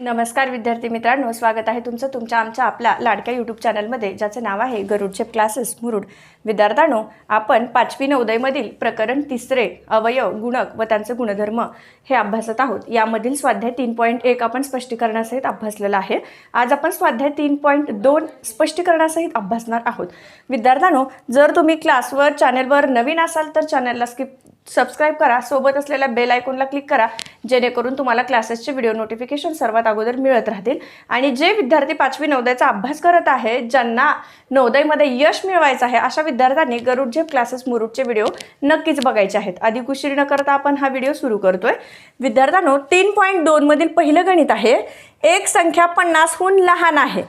नमस्कार विद्यार्थी मित्रांनो स्वागत आहे तुमचं तुमच्या आमच्या आपल्या लाडक्या यूट्यूब चॅनलमध्ये ज्याचं नाव आहे गरुडचे क्लासेस मुरुड. विद्यार्थ्यांनो आपण पाचवी नवोदयमधील प्रकरण तिसरे अवयव गुणक व त्यांचे गुणधर्म हे अभ्यासत आहोत. यामधील स्वाध्याय तीन पॉईंट एक आपण स्पष्टीकरणासहित अभ्यासलेला आहे. आज आपण स्वाध्याय तीन पॉईंट दोन स्पष्टीकरणासहित अभ्यासणार आहोत. विद्यार्थ्यांनो जर तुम्ही क्लासवर चॅनलवर नवीन असाल तर चॅनलला स्किप सबस्क्राईब करा. सोबत असलेल्या बेल आयकॉनला क्लिक करा. जेणेकरून तुम्हाला क्लासेसचे व्हिडिओ नोटिफिकेशन सर्वात अगोदर मिळत राहतील. आणि जे विद्यार्थी पाचवी नवोदयचा अभ्यास करत आहे ज्यांना नवोदयमध्ये यश मिळवायचं आहे अशा विद्यार्थ्यांनी गरुड झेप क्लासेस मुरुडचे व्हिडिओ नक्कीच बघायचे आहेत. अधिक उशीर न करता आपण हा व्हिडिओ सुरू करतोय. विद्यार्थ्यांनो तीन पॉईंट दोनमधील पहिलं गणित आहे. एक संख्या पन्नासहून लहान आहे.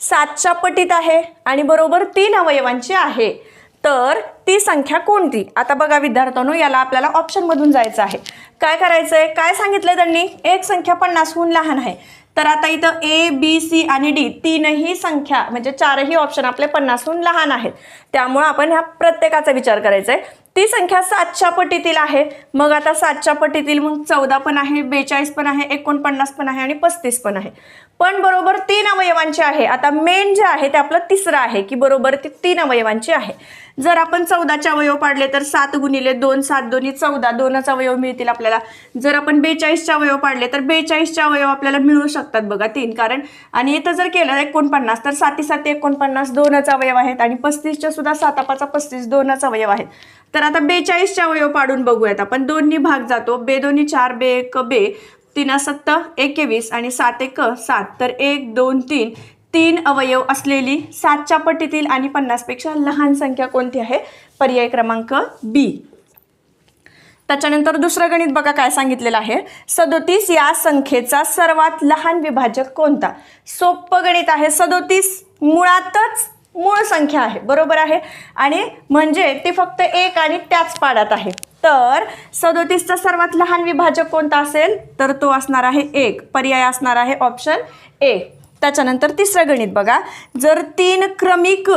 सातच्या पटीत आहे आणि बरोबर तीन अवयवांची आहे. तर ती संख्या कोणती? आता बघा विद्यार्थ्यांनो याला आपल्याला ऑप्शनमधून जायचं आहे. काय करायचं आहे काय सांगितलं त्यांनी? एक संख्या पन्नासहून लहान आहे. तर आता इथं ए बी सी आणि डी तीनही संख्या म्हणजे चारही ऑप्शन आपले पन्नासहून लहान आहेत. त्यामुळं आपण ह्या प्रत्येकाचा विचार करायचा आहे ती संख्या सातच्या पटीतील आहे. मग आता सातच्या पटीतील मग चौदा पण आहे बेचाळीस पण आहे एकोणपन्नास पण आहे आणि पस्तीस पण आहे. पण बरोबर तीन अवयवांची आहे. आता मेन जे आहे ते आपलं तिसरं आहे की बरोबर ती तीन अवयवांची आहे. जर आपण चौदाचे अवयव पाडले तर सात गुणिले दोन सात दोन्ही चौदा दोनच अवयव मिळतील आपल्याला. जर आपण बेचाळीसचे अवयव पाडले तर बेचाळीसचे अवयव आपल्याला मिळू शकतात बघा तीन. कारण आणि इथं जर केलं एकोणपन्नास तर साती साती एकोणपन्नास दोनच अवयव आहेत आणि पस्तीसच्या सुद्धा सातापाचा पस्तीस दोनच अवयव आहेत. तर आता बेचाळीसच्या अवयव पाडून बघूयात आपण. दोन्ही भाग जातो. बे दोन्ही चार बे एक बे. तीन सत्त एकवीस आणि सात एक सात. तर एक दोन तीन. तीन अवयव असलेली सातच्या पटीतील आणि पन्नासपेक्षा लहान संख्या कोणती आहे? पर्याय क्रमांक बी. त्याच्यानंतर दुसरं गणित बघा काय सांगितलेलं आहे. सदोतीस या संख्येचा सर्वात लहान विभाजक कोणता? सोपं गणित आहे. सदोतीस मुळातच मूळ संख्या आहे. बरोबर आहे? आणि म्हणजे ती फक्त एक आणि त्याच पाडात आहे. तर सदोतीसचा सर्वात लहान विभाजक कोणता असेल? तर तो असणार आहे एक. पर्याय असणार आहे ऑप्शन ए त्याच्यानंतर तिसरं गणित बघा. जर तीन क्रमिक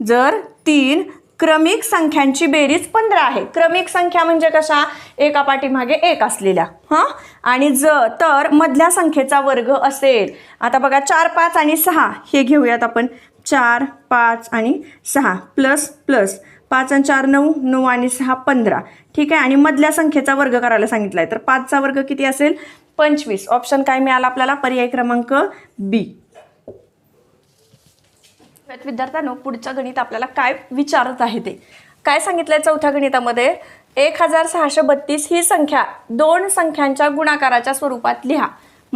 जर तीन क्रमिक संख्यांची बेरीज पंधरा आहे. क्रमिक संख्या म्हणजे कशा? एका पाठीमागे एक असलेल्या. हां? आणि ज तर मधल्या संख्येचा वर्ग असेल. आता बघा चार पाच आणि सहा. हे घेऊयात आपण. चार पाच आणि सहा. Plus plus. पाच आणि चार नऊ. नऊ आणि सहा पंधरा. ठीक आहे? आणि मधल्या संख्येचा वर्ग करायला सांगितला आहे तर पाचचा वर्ग किती असेल? पंचवीस. ऑप्शन काय मिळाला आपल्याला? पर्याय क्रमांक बी विद्यार्थ्यांनो पुढच्या गणित आपल्याला काय विचारत आहे ते? काय सांगितलंय चौथ्या गणितामध्ये? एक हजार सहाशे बत्तीस ही संख्या दोन संख्यांच्या गुणाकाराच्या स्वरूपात लिहा.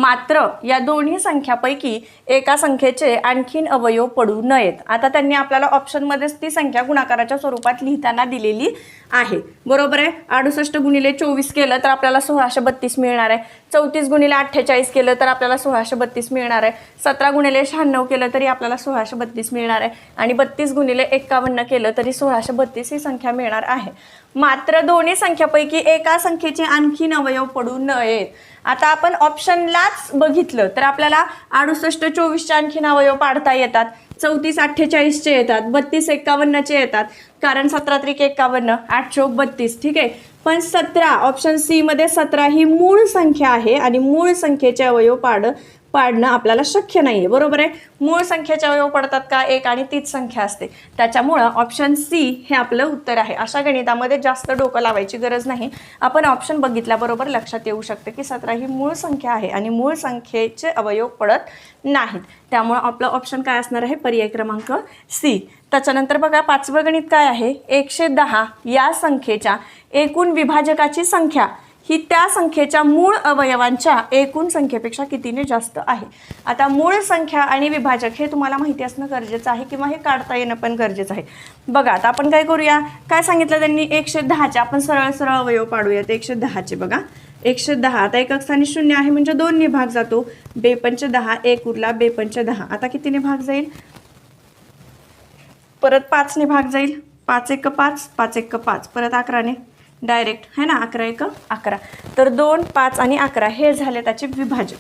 मात्र या दोन्ही संख्यापैकी एका संख्येचे आणखीन अवयव पडू नयेत. आता त्यांनी आपल्याला ऑप्शनमध्येच ती संख्या गुणाकाराच्या स्वरूपात लिहिताना दिलेली आहे. बरोबर आहे? अडुसष्ट गुणिले चोवीस केलं तर आपल्याला सोळाशे बत्तीस मिळणार आहे. चौतीस गुणिले अठ्ठेचाळीस केलं तर आपल्याला सोळाशे बत्तीस मिळणार आहे. सतरा गुणिले शहाण्णव केलं तरी आपल्याला सोळाशे बत्तीस मिळणार आहे. आणि बत्तीस गुणिले एक्कावन्न केलं तरी सोळाशे बत्तीस ही संख्या मिळणार आहे. मात्र दोन्ही संख्यापैकी एका संख्येचे आणखीन अवयव पडू नयेत. आता आपण ऑप्शनलाच बघितलं तर आपल्याला अडुसष्ट चोवीसचे आणखीन अवयव पाडता येतात. चौतीस अठ्ठेचाळीसचे येतात. बत्तीस एक्कावन्नचे येतात. कारण सतरा त्रिक एक्कावन्न आठ चौक बत्तीस. ठीक आहे? पण सतरा ऑप्शन सीमध्ये सतरा ही मूळ संख्या आहे आणि मूळ संख्येचे अवयव पाड पाडणं आपल्याला शक्य नाही आहे बरोबर आहे? मूळ संख्येचे अवयव पडतात का? एक आणि तीच संख्या असते. त्याच्यामुळं ऑप्शन सी हे आपलं उत्तर आहे. अशा गणितामध्ये जास्त डोकं लावायची गरज नाही. आपण ऑप्शन बघितल्याबरोबर लक्षात येऊ शकतं की सतरा ही मूळ संख्या आहे आणि मूळ संख्येचे अवयव पडत नाहीत. त्यामुळं आपलं ऑप्शन काय असणार आहे? पर्याय क्रमांक सी त्याच्यानंतर बघा पाचवं गणित काय आहे? एकशे दहा या संख्येच्या एकूण विभाजकाची संख्या. ही त्या संख्येच्या मूळ अवयवांच्या एकूण संख्येपेक्षा कितीने जास्त आहे. आता मूळ संख्या आणि विभाजक हे तुम्हाला माहिती असणं गरजेचं आहे किंवा हे काढता येणं पण गरजेचं आहे. बघा आता आपण काय करूया? काय सांगितलं त्यांनी? एकशे दहाचे. आपण सरळ सरळ अवयव पाडूयात. एकशे दहाचे बघा. एकशे दहा. आता एक अक्षाने शून्य आहे म्हणजे दोनने भाग जातो. बेपंच दहा एक उरला बेपंच दहा. आता कितीने भाग जाईल? परत पाचने भाग जाईल. पाच एक पाच पाच एक पाच. परत अकराने. डायरेक्ट है ना? अकरा एक अकरा. तर दोन पाच आणि अकरा. हे झाले त्याचे विभाजक.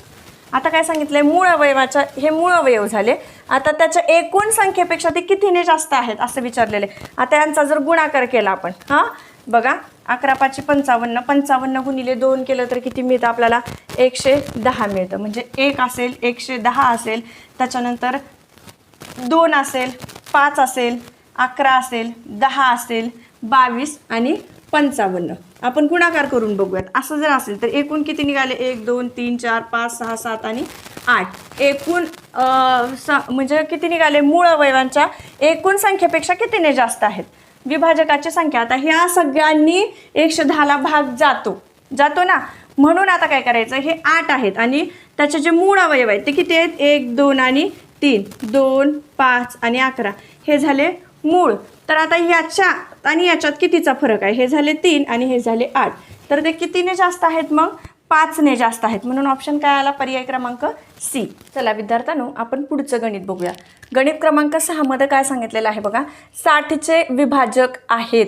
आता काय सांगितलंय? मूळ अवयवाच्या हे मूळ अवयव झाले. आता त्याच्या एकूण संख्येपेक्षा ते कितीने जास्त आहेत असं विचारलेले आता यांचा जर गुणाकार केला आपण हां? बघा अकरा पाचशे पंचावन्न. पंचावन्न गुणिले दोन केलं तर किती मिळतं आपल्याला? एकशे दहा मिळतं. म्हणजे एक असेल एकशे दहा असेल. त्याच्यानंतर दोन असेल पाच असेल अकरा असेल दहा असेल बावीस आणि पंचावन्न. आपण गुणाकार करून बघूयात. असं जर असेल तर एकूण किती निघाले? एक दोन तीन चार पाच सहा सात आणि आठ. एकूण स म्हणजे किती निघाले? मूळ अवयवांच्या एकूण संख्येपेक्षा कितीने जास्त आहेत? विभाजकाची संख्या. आता ह्या सगळ्यांनी एकशे दहाला भाग जातो. जातो ना? म्हणून आता काय करायचं? हे आठ आहेत आणि त्याचे जे मूळ अवयव आहेत ते किती आहेत? एक दोन आणि तीन. दोन पाच आणि अकरा. हे झाले मूळ. तर आता याच्या आणि याच्यात कितीचा फरक आहे? हे झाले तीन आणि हे झाले आठ. तर ते कितीने जास्त आहेत मग? पाचने जास्त आहेत. म्हणून ऑप्शन काय आला? पर्याय क्रमांक सी चला विद्यार्थ्यांनो आपण पुढचं गणित बघूया. गणित क्रमांक सहामध्ये काय सांगितलेलं आहे बघा? साठचे विभाजक आहेत.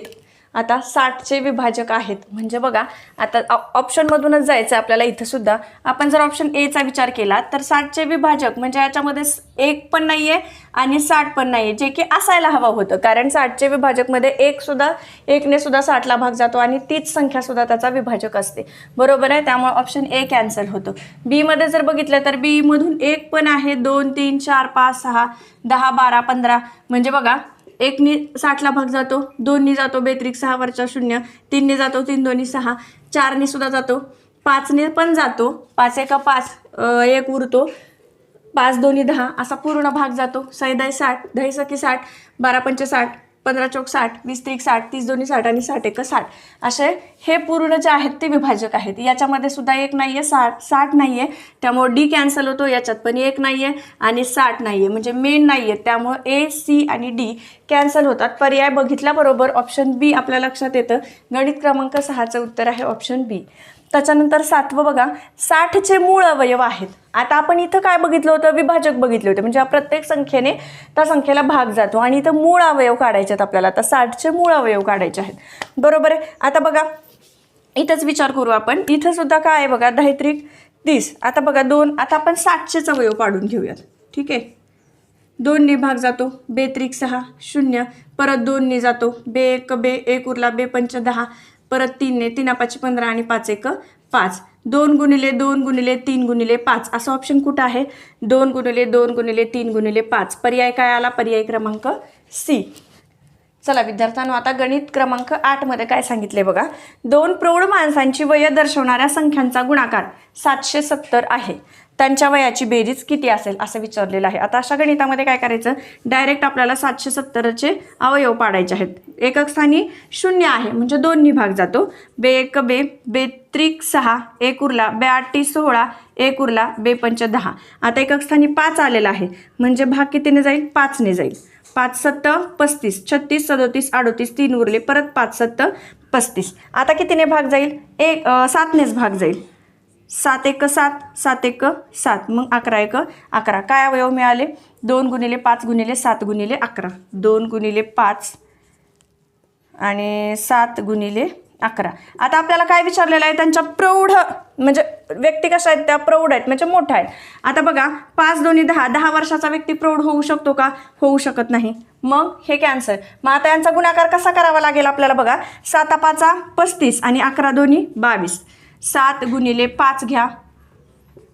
आता साठचे विभाजक आहेत. म्हणजे बघा आता ऑ- ऑप्शनमधूनच जायचं आहे आपल्याला इथं सुद्धा. आपण जर ऑप्शन एचा विचार केला तर साठचे विभाजक म्हणजे याच्यामध्ये एक पण नाही आहे आणि साठ पण नाही आहे जे की असायला हवं होतं. कारण साठचे विभाजकमध्ये एकसुद्धा एकने सुद्धा साठला भाग जातो आणि तीच संख्यासुद्धा त्याचा विभाजक असते. बरोबर आहे? त्यामुळे ऑप्शन ए कॅन्सल होतं. बीमध्ये जर बघितलं तर बीमधून एक पण आहे. दोन तीन चार पाच सहा दहा बारा पंधरा. म्हणजे बघा एकनी साठला भाग जातो दोननी जातो बेत्रिक सहा वरच्या शून्य तीनने जातो तीन दोन्ही सहा चारने सुद्धा जातो पाचने पण जातो पाच एका पाच एक उरतो पाच दोन्ही दहा असा पूर्ण भाग जातो सैदाई साठ दही सखी साठ बारा पंचे साठ पंधरा चौक साठ वीस त्रिक साठ तीस दोन्ही साठ आणि साठ एक साठ. असे हे पूर्ण जे आहेत ते विभाजक आहेत. याच्यामध्ये सुद्धा एक नाही आहे साठ साठ नाही आहे त्यामुळे डी कॅन्सल होतो याच्यात पण एक नाही आहे आणि साठ नाही आहे म्हणजे मेन नाही आहे त्यामुळं ए सी आणि डी कॅन्सल होतात. पर्याय बघितल्याबरोबर ऑप्शन बी आपल्या लक्षात येतं. गणित क्रमांक सहाचं उत्तर आहे ऑप्शन बी त्याच्यानंतर सातवं बघा. साठचे मूळ अवयव आहेत. आता आपण इथं काय बघितलं होतं? विभाजक बघितले होते. म्हणजे प्रत्येक संख्येने त्या संख्येला भाग जातो आणि इथं मूळ अवयव काढायचे आहेत आपल्याला. आता साठचे मूळ अवयव काढायचे आहेत. बरोबर आहे? आता बघा. इथंच विचार करू आपण. इथं सुद्धा काय आहे बघा? दहित्रिक तीस. आता बघा दोन. आता आपण साठचेच अवयव काढून घेऊयात. ठीक आहे? दोननी भाग जातो. बेत्रिक सहा शून्य. परत दोननी जातो. बे एक बे एक उरला. बे पंच दहा. परत तीनने तीन पाचशे पंधरा आणि पाच एक पाच. दोन गुणिले दोन गुणिले तीन गुणिले पाच. असं ऑप्शन कुठं आहे? दोन गुणिले दोन गुणिले तीन गुणिले पाच. पर्याय काय आला? पर्याय क्रमांक सी चला विद्यार्थ्यांनो आता गणित क्रमांक आठमध्ये काय सांगितले बघा. दोन प्रौढ माणसांची वय दर्शवणाऱ्या संख्यांचा गुणाकार सातशे सत्तर आहे. त्यांच्या वयाची बेरीज किती असेल असं विचारलेलं आहे. आता अशा गणितामध्ये काय करायचं? डायरेक्ट आपल्याला सातशे सत्तरचे अवयव पाडायचे आहेत. एकक स्थानी शून्य आहे म्हणजे दोन्ही भाग जातो. बे एक बे बे त्रिक सहा एक उरला बे आठी सोळा एक उरला बे पंच दहा. आता एकक स्थानी पाच आलेला आहे म्हणजे भाग कितीने जाईल? पाचने जाईल. पाच सत्त पस्तीस. छत्तीस सदोतीस अडोतीस तीन उरले परत पाच सत्त पस्तीस. आता कितीने भाग जाईल? एक सातनेच भाग जाईल. सात एक सात सात एक सात. मग अकरा एक अकरा. काय अवयव मिळाले? दोन गुणिले पाच गुणिले सात गुणिले अकरा. दोन गुणिले पाच आणि सात गुणिले अकरा. आता आपल्याला काय विचारलेलं आहे? त्यांच्या प्रौढ म्हणजे व्यक्ती कशा आहेत? त्या प्रौढ आहेत म्हणजे मोठ्या आहेत. आता बघा पाच दोन्ही दहा. दहा वर्षाचा व्यक्ती प्रौढ होऊ शकतो का? होऊ शकत नाही. मग हे कॅन्सर. मग आता यांचा गुणाकार कसा करावा लागेल आपल्याला बघा? साता पाचा पस्तीस आणि अकरा दोन्ही बावीस. सात गुणिले पाच घ्या.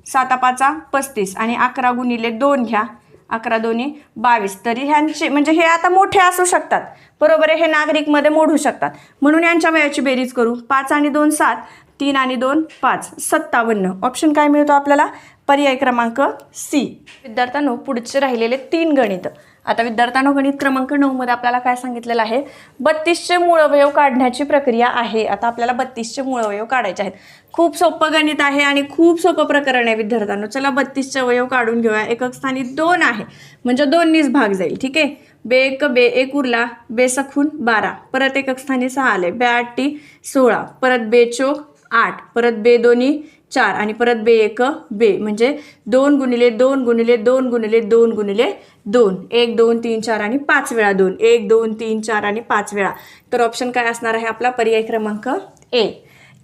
साता पाचा पस्तीस आणि अकरा गुणिले दोन घ्या. अकरा दोन्ही बावीस. तरी ह्यांचे म्हणजे हे आता मोठे असू शकतात. बरोबर आहे हे नागरिकमध्ये मोडू शकतात. म्हणून यांच्या वयाची बेरीज करू. पाच आणि दोन सात तीन आणि दोन पाच. सत्तावन्न. ऑप्शन काय मिळतो आपल्याला? पर्याय क्रमांक सी. विद्यार्थ्यांनो पुढचे राहिलेले तीन गणित. आता विद्यार्थ्यांनो गणित क्रमांक नऊमध्ये आपल्याला काय सांगितलेलं आहे? बत्तीसचे मूळवयव काढण्याची प्रक्रिया आहे. आता आपल्याला बत्तीसचे मूळवयव काढायचे आहेत. खूप सोपं गणित आहे आणि खूप सोपं प्रकरण आहे विद्यार्थ्यांनो. चला बत्तीसचे अवयव काढून घेऊया. एकक स्थानी दोन आहे. म्हणजे दोन्हीच भाग जाईल. ठीक आहे? बे एक बे एक उरला. बे सखून बारा. परत एकक स्थानी सहा आले. बे आठ टी सोळा. परत बे चोक आठ. परत बे दोन्ही चार आणि परत बे एक बे. म्हणजे दोन गुणिले दोन गुणिले दोन गुणिले दोन गुणिले दोन. एक दोन तीन चार आणि पाच वेळा दोन. एक दोन तीन चार आणि पाच वेळा. तर ऑप्शन काय असणार आहे आपला? पर्याय क्रमांक ए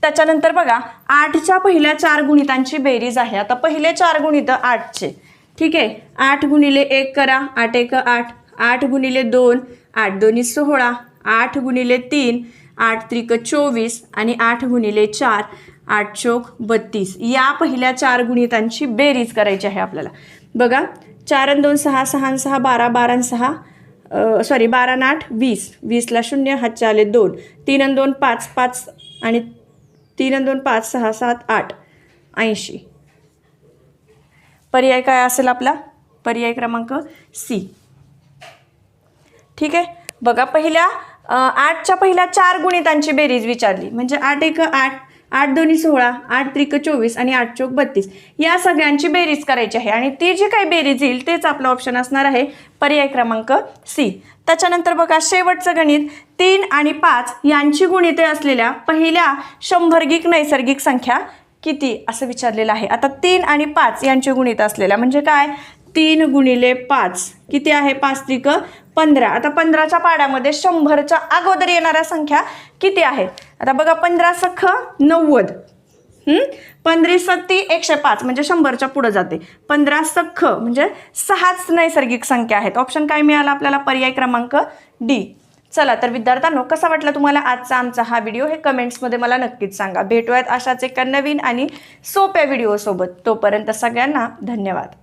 त्याच्यानंतर बघा आठच्या पहिल्या चार गुणितांची बेरीज आहे. आता पहिले चार गुणित आठचे. ठीक आहे? आठ गुणिले एक करा. आठ एक आठ. आठ गुणिले दोन. आठ दोन्ही सोळा. आठ गुणिले तीन. आठ त्रिक चोवीस आणि आठ गुणिले चार. आठ चोक बत्तीस. या पहिल्या चार गुणितांची बेरीज करायची आहे आपल्याला. बघा चार आणि दोन सहा सहा आणि सहा बारा बारा आणि सहा सॉरी बारा आणि आठ वीस. वीसला शून्य हातच्या आले दोन. तीन आणि दोन पाच पाच आणि तीन आणि दोन पाच सहा सात आठ. ऐंशी. पर्याय काय असेल आपला? पर्याय क्रमांक सी. ठीक आहे? बघा पहिल्या आठच्या पहिल्या चार गुणितांची बेरीज विचारली. म्हणजे आठ एक आठ आठ दोन्ही सोळा आठ त्रिक चोवीस आणि आठ चोक बत्तीस. या सगळ्यांची बेरीज करायची आहे आणि ती जी काही बेरीज येईल तेच आपलं ऑप्शन असणार आहे पर्याय क्रमांक सी त्याच्यानंतर बघा शेवटचं गणित तीन आणि पाच यांची गुणिते असलेल्या पहिल्या शंभरगिक नैसर्गिक संख्या किती असं विचारलेलं आहे. आता तीन आणि पाच यांची गुणित असलेल्या म्हणजे काय? तीन गुणिले पाच. किती आहे पाच त्रिक? पंधरा. आता पंधराच्या पाड्यामध्ये शंभरच्या अगोदर येणाऱ्या संख्या किती आहे? आता बघा पंधरा सख नव्वद. पंधरी सत्ती एकशे पाच म्हणजे शंभरच्या पुढं जाते. पंधरा सख म्हणजे सहाच नैसर्गिक संख्या आहेत. ऑप्शन काय मिळाला आपल्याला? पर्याय क्रमांक डी चला तर विद्यार्थ्यांनो कसा वाटला तुम्हाला आजचा आमचा हा व्हिडिओ? हे कमेंट्समध्ये मला नक्कीच सांगा. भेटूयात अशाच एका नवीन आणि सोप्या व्हिडिओसोबत. तोपर्यंत सगळ्यांना धन्यवाद.